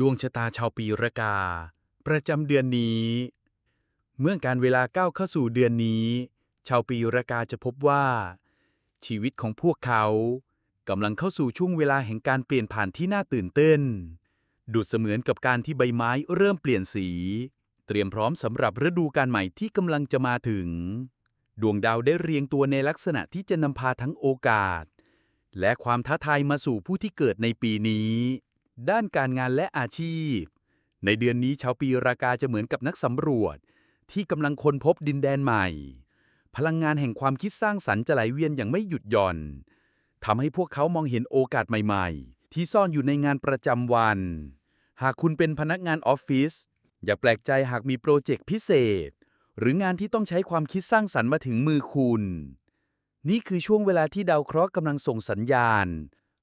ดวงชะตาชาวปีระกา ประจำเดือนนี้ เมื่อการเวลาก้าวเข้าสู่เดือนนี้ ชาวปีระกาจะพบว่า ชีวิตของพวกเขากำลังเข้าสู่ช่วงเวลาแห่งการเปลี่ยนผ่านที่น่าตื่นเต้นดุดเสมือนกับการที่ใบไม้เริ่มเปลี่ยนสี เตรียมพร้อมสำหรับฤดูการใหม่ที่กำลังจะมาถึง ดวงดาวได้เรียงตัวในลักษณะที่จะนำพาทั้งโอกาส และความท้าทายมาสู่ผู้ที่เกิดในปีนี้ ด้านการงานและอาชีพ ในเดือนนี้ชาวปีรากาจะเหมือนกับนักสำรวจ ที่กำลังค้นพบดินแดนใหม่ พลังงานแห่งความคิดสร้างสรรค์จะไหลเวียนอย่างไม่หยุดหย่อนทำให้พวกเขามองเห็นโอกาสใหม่ ๆ ที่ซ่อนอยู่ในงานประจำวัน หากคุณเป็นพนักงานออฟฟิศอย่าแปลกใจหากมีโปรเจกต์พิเศษ หรืองานที่ต้องใช้ความคิดสร้างสรรค์มาถึงมือคุณ นี่คือช่วงเวลาที่ดาวเคราะห์กำลังส่งสัญญาณ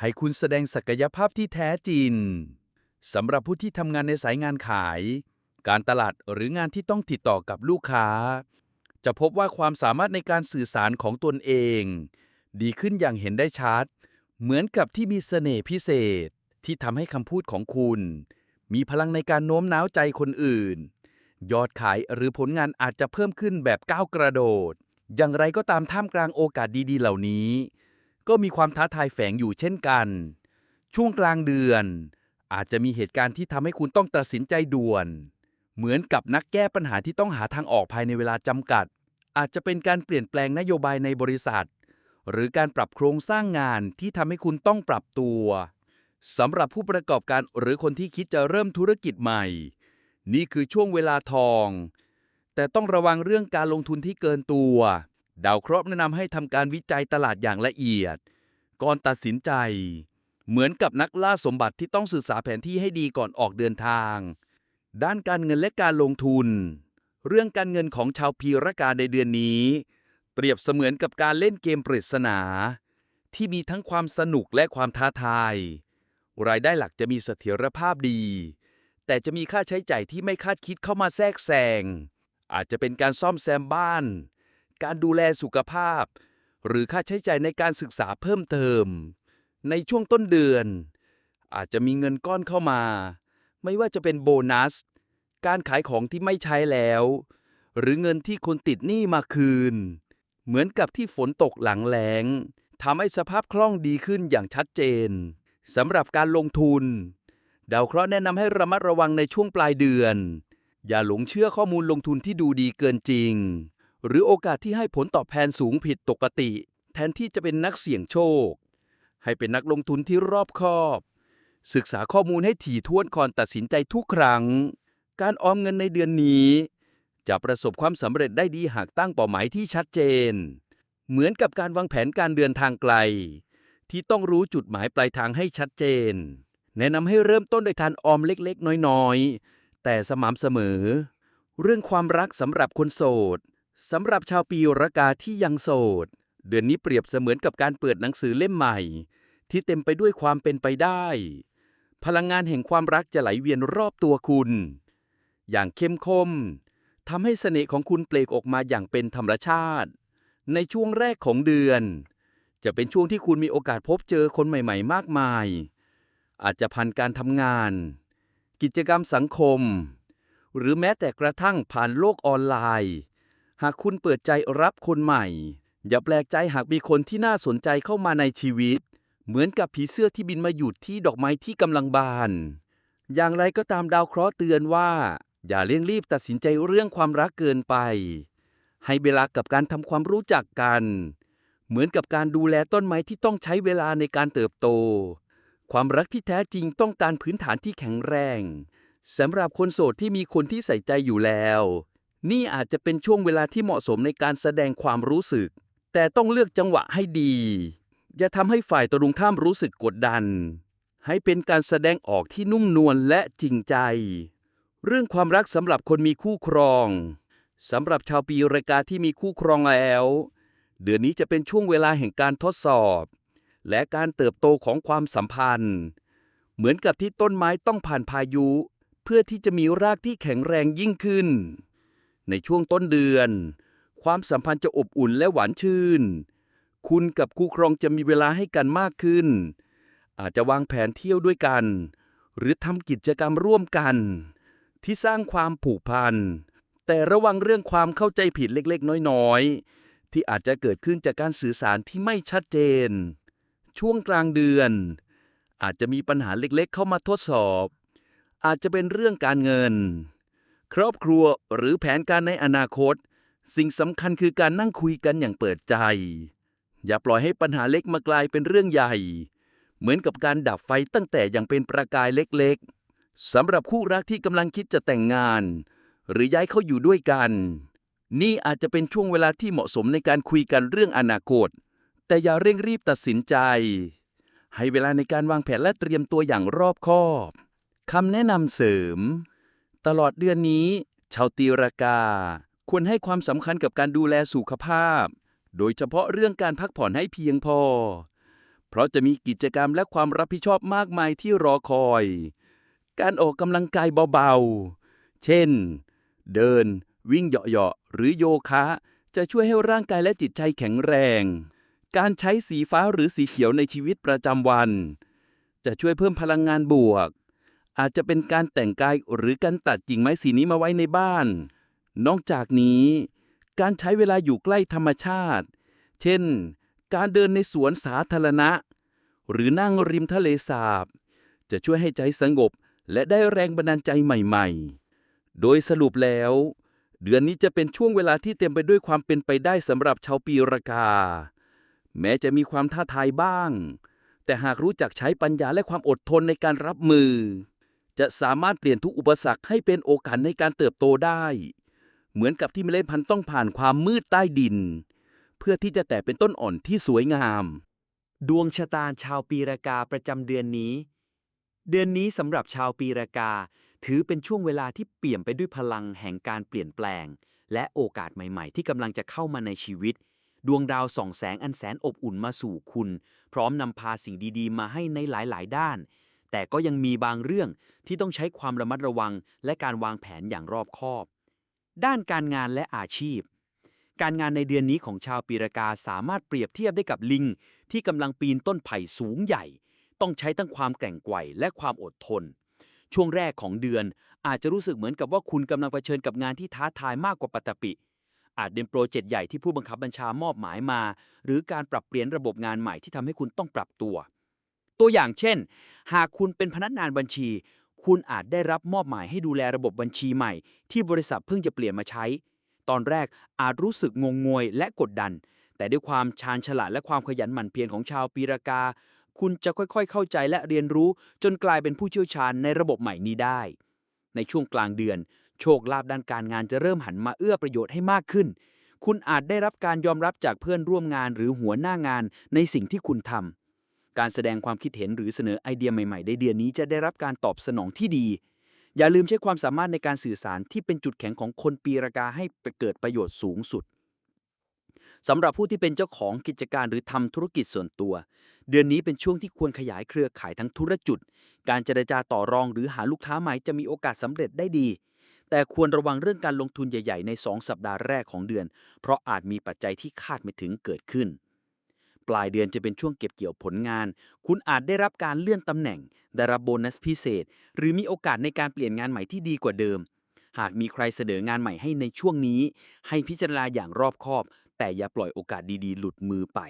ให้คุณแสดงศักยภาพที่แท้จริงสำหรับผู้ที่ทำงานในสายงานขาย การตลาดหรืองานที่ต้องติดต่อกับลูกค้า จะพบว่าความสามารถในการสื่อสารของตนเอง ดีขึ้นอย่างเห็นได้ชัด เหมือนกับที่มีเสน่ห์พิเศษที่ทำให้คำพูดของคุณ มีพลังในการโน้มน้าวใจคนอื่น ยอดขายหรือผลงานอาจจะเพิ่มขึ้นแบบก้าวกระโดด อย่างไรก็ตามท่ามกลางโอกาสดีๆ เหล่านี้ ก็มีความท้าทายแฝงอยู่เช่นกัน ช่วงกลางเดือน อาจจะมีเหตุการณ์ที่ทำให้คุณต้องตัดสินใจด่วน เหมือนกับนักแก้ปัญหาที่ต้องหาทางออกภายในเวลาจำกัด อาจจะเป็นการเปลี่ยนแปลงนโยบายในบริษัท หรือการปรับโครงสร้างงานที่ทำให้คุณต้องปรับตัวสำหรับผู้ประกอบการหรือคนที่คิดจะเริ่มธุรกิจใหม่ นี่คือช่วงเวลาทอง แต่ต้องระวังเรื่องการลงทุนที่เกินตัว ดาวเคราะห์แนะนำให้ทำการวิจัยตลาดอย่างละเอียด ก่อนตัดสินใจ เหมือนกับนักล่าสมบัติที่ต้องศึกษาแผนที่ให้ดีก่อนออกเดินทาง ด้านการเงินและการลงทุน เรื่องการเงินของชาวพีรกาในเดือนนี้ เปรียบเสมือนกับการเล่นเกมปริศนา ที่มีทั้งความสนุกและความท้าทาย รายได้หลักจะมีเสถียรภาพดี แต่จะมีค่าใช้จ่ายที่ไม่คาดคิดเข้ามาแทรกแซงอาจจะเป็นการซ่อมแซมบ้าน การดูแลสุขภาพ หรือค่าใช้จ่ายในการศึกษาเพิ่มเติม ในช่วงต้นเดือน อาจจะมีเงินก้อนเข้ามา ไม่ว่าจะเป็นโบนัส การขายของที่ไม่ใช้แล้ว หรือเงินที่คนติดหนี้มาคืน เหมือนกับที่ฝนตกหลังแล้งทำให้สภาพคล่องดีขึ้นอย่างชัดเจนสำหรับการลงทุน ดาวเคราะห์แนะนำให้ระมัดระวังในช่วงปลายเดือน อย่าหลงเชื่อข้อมูลลงทุนที่ดูดีเกินจริง หรือโอกาสที่ให้ผลตอบแทนสูงผิดปกติ แทนที่จะเป็นนักเสี่ยงโชค ให้เป็นนักลงทุนที่รอบคอบ ศึกษาข้อมูลให้ถี่ถ้วนก่อนตัดสินใจทุกครั้ง การออมเงินในเดือนนี้ จะประสบความสำเร็จได้ดีหากตั้งเป้าหมายที่ชัดเจน เหมือนกับการวางแผนการเดินทางไกล ที่ต้องรู้จุดหมายปลายทางให้ชัดเจน แนะนำให้เริ่มต้นโดยการออมเล็กๆ น้อยๆ แต่สม่ำเสมอ เรื่องความรักสำหรับคนโสด สำหรับชาวปีรากาที่ยังโสด เดือนนี้เปรียบเสมือนกับการเปิดหนังสือเล่มใหม่ ที่เต็มไปด้วยความเป็นไปได้ พลังงานแห่งความรักจะไหลเวียนรอบตัวคุณ อย่างเข้มข้นทำให้เสน่ห์ของคุณเปล่งออกมาอย่างเป็นธรรมชาติ ในช่วงแรกของเดือน จะเป็นช่วงที่คุณมีโอกาสพบเจอคนใหม่ ๆ มากมาย อาจจะผ่านการทำงาน กิจกรรมสังคม หรือแม้แต่กระทั่งผ่านโลกออนไลน์ หากคุณเปิดใจรับคนใหม่ อย่าแปลกใจหากมีคนที่น่าสนใจเข้ามาในชีวิต เหมือนกับผีเสื้อที่บินมาหยุดที่ดอกไม้ที่กำลังบาน อย่างไรก็ตามดาวเคราะห์เตือนว่า อย่าเร่งรีบตัดสินใจเรื่องความรักเกินไป ให้เวลากับการทำความรู้จักกัน เหมือนกับการดูแลต้นไม้ที่ต้องใช้เวลาในการเติบโต ความรักที่แท้จริงต้องการพื้นฐานที่แข็งแรงสำหรับคนโสดที่มีคนที่ใส่ใจอยู่แล้ว นี่อาจจะเป็นช่วงเวลาที่เหมาะสมในการแสดงความรู้สึก แต่ต้องเลือกจังหวะให้ดี อย่าทำให้ฝ่ายตรงข้ามรู้สึกกดดัน ให้เป็นการแสดงออกที่นุ่มนวลและจริงใจ เรื่องความรักสำหรับคนมีคู่ครองสำหรับชาวปีรากาที่มีคู่ครองแล้ว เดือนนี้จะเป็นช่วงเวลาแห่งการทดสอบ และการเติบโตของความสัมพันธ์ เหมือนกับที่ต้นไม้ต้องผ่านพายุ เพื่อที่จะมีรากที่แข็งแรงยิ่งขึ้น ในช่วงต้นเดือน ความสัมพันธ์จะอบอุ่นและหวานชื่น คุณกับคู่ครองจะมีเวลาให้กันมากขึ้น อาจจะวางแผนเที่ยวด้วยกัน หรือทำกิจกรรมร่วมกัน ที่สร้างความผูกพัน แต่ระวังเรื่องความเข้าใจผิดเล็กๆ น้อยๆ ที่อาจจะเกิดขึ้นจากการสื่อสารที่ไม่ชัดเจน ช่วงกลางเดือน อาจจะมีปัญหาเล็กๆ เข้ามาทดสอบ อาจจะเป็นเรื่องการเงิน ครอบครัวหรือแผนการในอนาคต สิ่งสำคัญคือการนั่งคุยกันอย่างเปิดใจ อย่าปล่อยให้ปัญหาเล็กมากลายเป็นเรื่องใหญ่ เหมือนกับการดับไฟตั้งแต่ยังเป็นประกายเล็กๆสำหรับคู่รักที่กำลังคิดจะแต่งงาน หรือย้ายเข้าอยู่ด้วยกัน นี่อาจจะเป็นช่วงเวลาที่เหมาะสมในการคุยกันเรื่องอนาคต แต่อย่าเร่งรีบตัดสินใจ ให้เวลาในการวางแผนและเตรียมตัวอย่างรอบคอบคำแนะนำเสริม ตลอดเดือนนี้ ชาวตีรากา ควรให้ความสำคัญกับการดูแลสุขภาพ โดยเฉพาะเรื่องการพักผ่อนให้เพียงพอ เพราะจะมีกิจกรรมและความรับผิดชอบมากมายที่รอคอย การออกกำลังกายเบาๆ เช่น เดิน วิ่งเหยาะๆหรือโยคะ จะช่วยให้ร่างกายและจิตใจแข็งแรง การใช้สีฟ้าหรือสีเขียวในชีวิตประจำวัน จะช่วยเพิ่มพลังงานบวก อาจจะเป็นการแต่งกายหรือการตัดกิ่งไม้สีนี้มาไว้ในบ้าน นอกจากนี้ การใช้เวลาอยู่ใกล้ธรรมชาติ เช่น การเดินในสวนสาธารณะ หรือนั่งริมทะเลสาบ จะช่วยให้ใจสงบและได้แรงบันดาลใจใหม่ ๆ โดยสรุปแล้ว เดือนนี้จะเป็นช่วงเวลาที่เต็มไปด้วยความเป็นไปได้สำหรับชาวปีรากา แม้จะมีความท้าทายบ้าง แต่หากรู้จักใช้ปัญญาและความอดทนในการรับมือ จะสามารถเปลี่ยนทุกอุปสรรคให้เป็นโอกาสในการเติบโตได้ เหมือนกับที่เมล็ดพันธุ์ต้องผ่านความมืดใต้ดิน เพื่อที่จะแตกเป็นต้นอ่อนที่สวยงาม ดวงชะตาชาวปีรากาประจำเดือนนี้ เดือนนี้สำหรับชาวปีรากา ถือเป็นช่วงเวลาที่เปี่ยมไปด้วยพลังแห่งการเปลี่ยนแปลง และโอกาสใหม่ ๆ ที่กำลังจะเข้ามาในชีวิต ดวงดาวส่องแสงอันแสนอบอุ่นมาสู่คุณ พร้อมนำพาสิ่งดีๆ มาให้ในหลาย ๆ ด้าน แต่ก็ยังมีบางเรื่องที่ต้องใช้ความระมัดระวัง และการวางแผนอย่างรอบคอบ ด้านการงานและอาชีพ การงานในเดือนนี้ของชาวปีรากาสามารถเปรียบเทียบได้กับลิง ที่กำลังปีนต้นไผ่สูงใหญ่ ต้องใช้ทั้งความแกร่งไกวและความอดทน ช่วงแรกของเดือนอาจจะรู้สึกเหมือนกับว่าคุณกำลังเผชิญกับงานที่ท้าทายมากกว่าปกติอาจเป็นโปรเจกต์ใหญ่ที่ผู้บังคับบัญชามอบหมายมา หรือการปรับเปลี่ยนระบบงานใหม่ที่ทำให้คุณต้องปรับตัว ตัวอย่างเช่น หากคุณเป็นพนักงานบัญชี คุณอาจได้รับมอบหมายให้ดูแลระบบบัญชีใหม่ ที่บริษัทเพิ่งจะเปลี่ยนมาใช้ ตอนแรกอาจรู้สึกงงงวยและกดดัน แต่ด้วยความชาญฉลาดและความขยันหมั่นเพียรของชาวปีรากา คุณจะค่อยๆ เข้าใจและเรียนรู้ จนกลายเป็นผู้เชี่ยวชาญในระบบใหม่นี้ได้ ในช่วงกลางเดือน โชคลาภด้านการงานจะเริ่มหันมาเอื้อประโยชน์ให้มากขึ้น คุณอาจได้รับการยอมรับจากเพื่อนร่วมงานหรือหัวหน้างานในสิ่งที่คุณทำ การแสดงความคิดเห็นหรือเสนอไอเดียใหม่ๆในเดือนนี้จะได้รับการตอบสนองที่ดี อย่าลืมใช้ความสามารถในการสื่อสารที่เป็นจุดแข็งของคนปีรากาให้เกิดประโยชน์สูงสุดสำหรับผู้ที่เป็นเจ้าของกิจการหรือทำธุรกิจส่วนตัว เดือนนี้เป็นช่วงที่ควรขยายเครือข่ายทั้งธุรจุด การเจรจาต่อรองหรือหาลูกค้าใหม่จะมีโอกาสสำเร็จได้ดี แต่ควรระวังเรื่องการลงทุนใหญ่ ๆ ใน 2 สัปดาห์แรกของเดือน เพราะอาจมีปัจจัยที่คาดไม่ถึงเกิดขึ้น ปลายเดือนจะเป็นช่วงเก็บเกี่ยวผลงาน คุณอาจได้รับการเลื่อนตำแหน่ง ได้รับโบนัสพิเศษ หรือมีโอกาสในการเปลี่ยนงานใหม่ที่ดีกว่าเดิม หากมีใครเสนองานใหม่ให้ในช่วงนี้ ให้พิจารณาอย่างรอบคอบ แต่อย่าปล่อยโอกาสดีๆ หลุดมือไป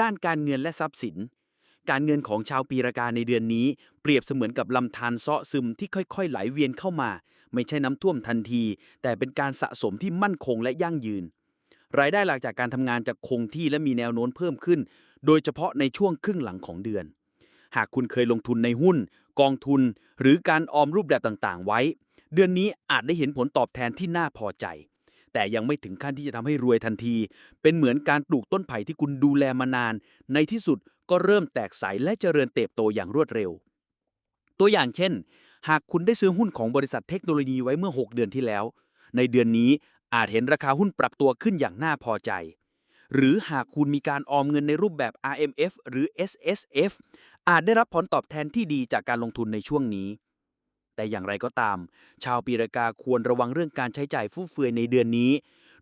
ด้านการเงินและทรัพย์สิน การเงินของชาวปีรากาในเดือนนี้ เปรียบเสมือนกับลำธารเซาะซึมที่ค่อยๆ ไหลเวียนเข้ามา ไม่ใช่น้ำท่วมทันที แต่เป็นการสะสมที่มั่นคงและยั่งยืน รายได้หลักจากการทำงานจะคงที่และมีแนวโน้มเพิ่มขึ้น โดยเฉพาะในช่วงครึ่งหลังของเดือน หากคุณเคยลงทุนในหุ้น กองทุน หรือการออมรูปแบบต่างๆ ไว้ เดือนนี้อาจได้เห็นผลตอบแทนที่น่าพอใจ แต่ยังไม่ถึงขั้นที่จะทำให้รวยทันที เป็นเหมือนการปลูกต้นไผ่ที่คุณดูแลมานาน ในที่สุดก็เริ่มแตกสายและเจริญเติบโตอย่างรวดเร็ว ตัวอย่างเช่น หากคุณได้ซื้อหุ้นของบริษัทเทคโนโลยีไว้เมื่อ 6 เดือนที่แล้ว ในเดือนนี้ อาจเห็นราคาหุ้นปรับตัวขึ้นอย่างน่าพอใจ หรือหากคุณมีการออมเงินในรูปแบบ RMF หรือ SSF อาจได้รับผลตอบแทนที่ดีจากการลงทุนในช่วงนี้ แต่อย่างไรก็ตาม ชาวปีรากาควรระวังเรื่องการใช้จ่ายฟุ่มเฟือยในเดือนนี้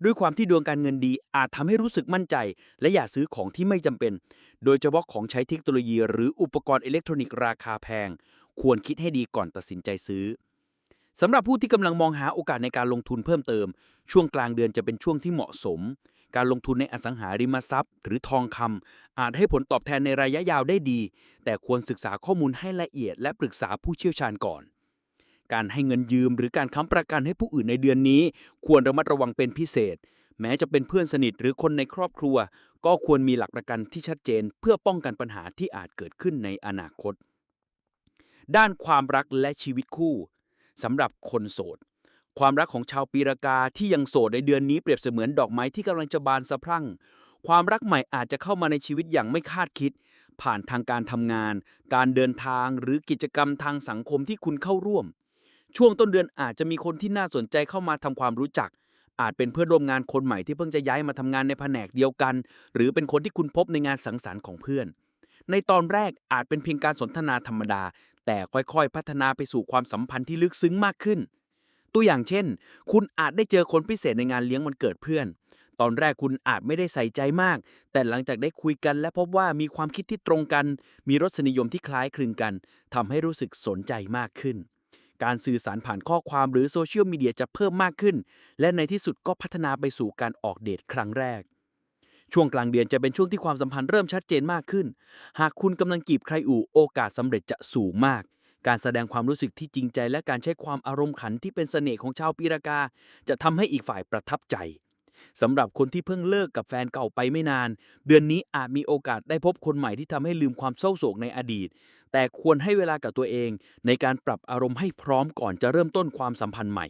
ด้วยความที่ดวงการเงินดีอาจทำให้รู้สึกมั่นใจ และอย่าซื้อของที่ไม่จำเป็น โดยเฉพาะของใช้เทคโนโลยี หรืออุปกรณ์อิเล็กทรอนิกส์ราคาแพง ควรคิดให้ดีก่อนตัดสินใจซื้อ สำหรับผู้ที่กำลังมองหาโอกาสในการลงทุนเพิ่มเติม ช่วงกลางเดือนจะเป็นช่วงที่เหมาะสม การลงทุนในอสังหาริมทรัพย์ หรือทองคำอาจให้ผลตอบแทนในระยะยาวได้ดี แต่ควรศึกษาข้อมูลให้ละเอียด และปรึกษาผู้เชี่ยวชาญก่อน การให้เงินยืม หรือการค้ำประกันให้ผู้อื่นในเดือนนี้ ควรระมัดระวังเป็นพิเศษ แม้จะเป็นเพื่อนสนิทหรือคนในครอบครัว ก็ควรมีหลักประกันที่ชัดเจน เพื่อป้องกันปัญหาที่อาจเกิดขึ้นในอนาคต ด้านความรักและชีวิตคู่ สำหรับคนโสด ความรักของชาวปีรากาที่ยังโสดในเดือนนี้เปรียบเสมือนดอกไม้ที่กำลังจะบานสะพรั่ง ความรักใหม่อาจจะเข้ามาในชีวิตอย่างไม่คาดคิด ผ่านทางการทำงาน การเดินทางหรือกิจกรรมทางสังคมที่คุณเข้าร่วม ช่วงต้นเดือนอาจจะมีคนที่น่าสนใจเข้ามาทำความรู้จัก อาจเป็นเพื่อนร่วมงานคนใหม่ที่เพิ่งจะย้ายมาทำงานในแผนกเดียวกัน หรือเป็นคนที่คุณพบในงานสังสรรค์ของเพื่อนในตอนแรกอาจเป็นเพียงการสนทนาธรรมดา แต่ค่อยๆ พัฒนาไปสู่ความสัมพันธ์ที่ลึกซึ้งมากขึ้น ตัวอย่างเช่น คุณอาจได้เจอคนพิเศษในงานเลี้ยงวันเกิดเพื่อน ตอนแรกคุณอาจไม่ได้ใส่ใจมาก แต่หลังจากได้คุยกัน และพบว่ามีความคิดที่ตรงกัน มีรสนิยมที่คล้ายคลึงกันทำให้รู้สึกสนใจมากขึ้น การสื่อสารผ่านข้อความหรือโซเชียลมีเดียจะเพิ่มมากขึ้น และในที่สุดก็พัฒนาไปสู่การออกเดทครั้งแรก ช่วงกลางเดือนจะเป็นช่วงที่ความสัมพันธ์เริ่มชัดเจนมากขึ้น หากคุณกำลังจีบใครอู่โอกาสสำเร็จจะสูงมาก การแสดงความรู้สึกที่จริงใจ และการใช้ความอารมณ์ขันที่เป็นเสน่ห์ของชาวปีรากา จะทำให้อีกฝ่ายประทับใจสำหรับคนที่เพิ่งเลิกกับแฟนเก่าไปไม่นาน เดือนนี้อาจมีโอกาสได้พบคนใหม่ที่ทำให้ลืมความเศร้าโศกในอดีต แต่ควรให้เวลากับตัวเอง ในการปรับอารมณ์ให้พร้อมก่อนจะเริ่มต้นความสัมพันธ์ใหม่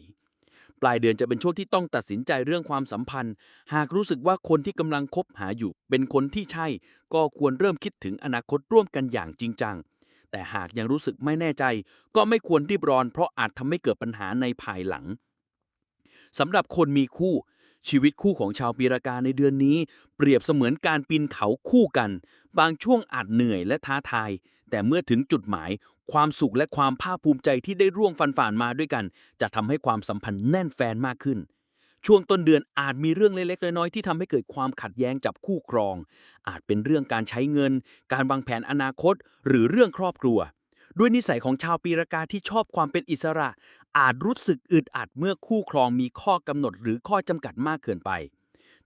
ปลายเดือนจะเป็นช่วงที่ต้องตัดสินใจเรื่องความสัมพันธ์ หากรู้สึกว่าคนที่กำลังคบหาอยู่ เป็นคนที่ใช่ ก็ควรเริ่มคิดถึงอนาคตร่วมกันอย่างจริงจัง แต่หากยังรู้สึกไม่แน่ใจ ก็ไม่ควรรีบร้อน เพราะอาจทำให้เกิดปัญหาในภายหลังสำหรับคนมีคู่ ชีวิตคู่ของชาวปีรากาในเดือนนี้ เปรียบเสมือนการปีนเขาคู่กัน บางช่วงอาจเหนื่อยและท้าทาย แต่เมื่อถึงจุดหมาย ความสุขและความภาคภูมิใจที่ได้ร่วมฟันฝ่านมาด้วยกัน จะทำให้ความสัมพันธ์แน่นแฟนมากขึ้น ช่วงต้นเดือนอาจมีเรื่องเล็กๆน้อยๆที่ทำให้เกิดความขัดแย้งจับคู่ครอง อาจเป็นเรื่องการใช้เงิน การวางแผนอนาคต หรือเรื่องครอบครัว ด้วยนิสัยของชาวปีรากาที่ชอบความเป็นอิสระ อาจรู้สึกอึดอัดเมื่อคู่ครองมีข้อกำหนดหรือข้อจำกัดมากเกินไป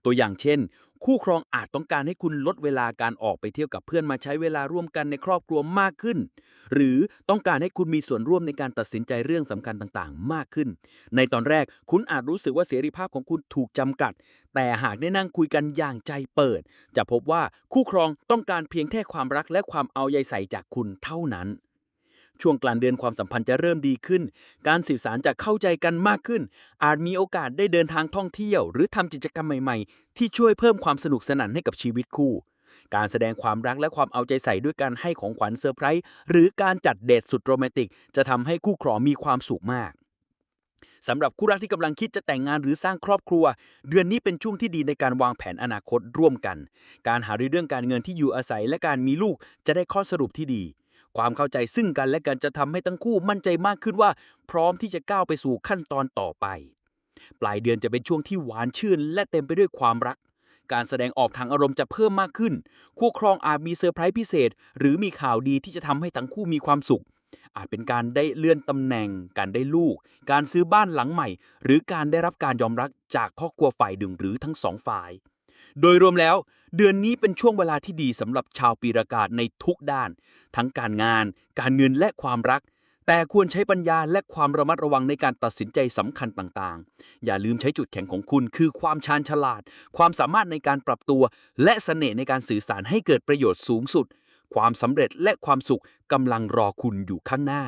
ตัวอย่างเช่น คู่ครองอาจต้องการให้คุณลดเวลาการออกไปเที่ยวกับเพื่อนมาใช้เวลาร่วมกันในครอบครัวมากขึ้น หรือต้องการให้คุณมีส่วนร่วมในการตัดสินใจเรื่องสำคัญต่างๆ มากขึ้น ในตอนแรกคุณอาจรู้สึกว่าเสรีภาพของคุณถูกจำกัด แต่หากได้นั่งคุยกันอย่างใจเปิด จะพบว่าคู่ครองต้องการเพียงแค่ความรักและความเอาใจใส่จากคุณเท่านั้น ช่วงกลางเดือนความสัมพันธ์จะเริ่มดีขึ้น การสื่อสารจะเข้าใจกันมากขึ้น อาจมีโอกาสได้เดินทางท่องเที่ยว หรือทำกิจกรรมใหม่ๆ ที่ช่วยเพิ่มความสนุกสนานให้กับชีวิตคู่ การแสดงความรักและความเอาใจใส่ด้วยการให้ของขวัญเซอร์ไพรส์หรือการจัดเดทสุดโรแมนติก จะทำให้คู่ครองมีความสุขมากสำหรับคู่รักที่กำลังคิดจะแต่งงานหรือสร้างครอบครัว เดือนนี้เป็นช่วงที่ดีในการวางแผนอนาคตร่วมกัน การหารือเรื่องการเงินที่อยู่อาศัยและการมีลูกจะได้ข้อสรุปที่ดี ความเข้าใจซึ่งกันและกันจะทำให้ทั้งคู่มั่นใจมากขึ้นว่า พร้อมที่จะก้าวไปสู่ขั้นตอนต่อไป ปลายเดือนจะเป็นช่วงที่หวานชื่น และเต็มไปด้วยความรัก การแสดงออกทางอารมณ์จะเพิ่มมากขึ้น คู่ครองอาจมีเซอร์ไพรส์พิเศษ หรือมีข่าวดีที่จะทำให้ทั้งคู่มีความสุข อาจเป็นการได้เลื่อนตำแหน่ง การได้ลูก การซื้อบ้านหลังใหม่ หรือการได้รับการยอมรับจากครอบครัวฝ่ายหนึ่งหรือทั้งสองฝ่าย โดยรวมแล้ว เดือนนี้เป็นช่วงเวลาที่ดีสำหรับชาวปีรากาศในทุกด้าน ทั้งการงาน การเงินและความรัก แต่ควรใช้ปัญญาและความระมัดระวังในการตัดสินใจสำคัญต่างๆ อย่าลืมใช้จุดแข็งของคุณ คือความชาญฉลาด ความสามารถในการปรับตัว และเสน่ห์ในการสื่อสารให้เกิดประโยชน์สูงสุด ความสำเร็จและความสุขกำลังรอคุณอยู่ข้างหน้า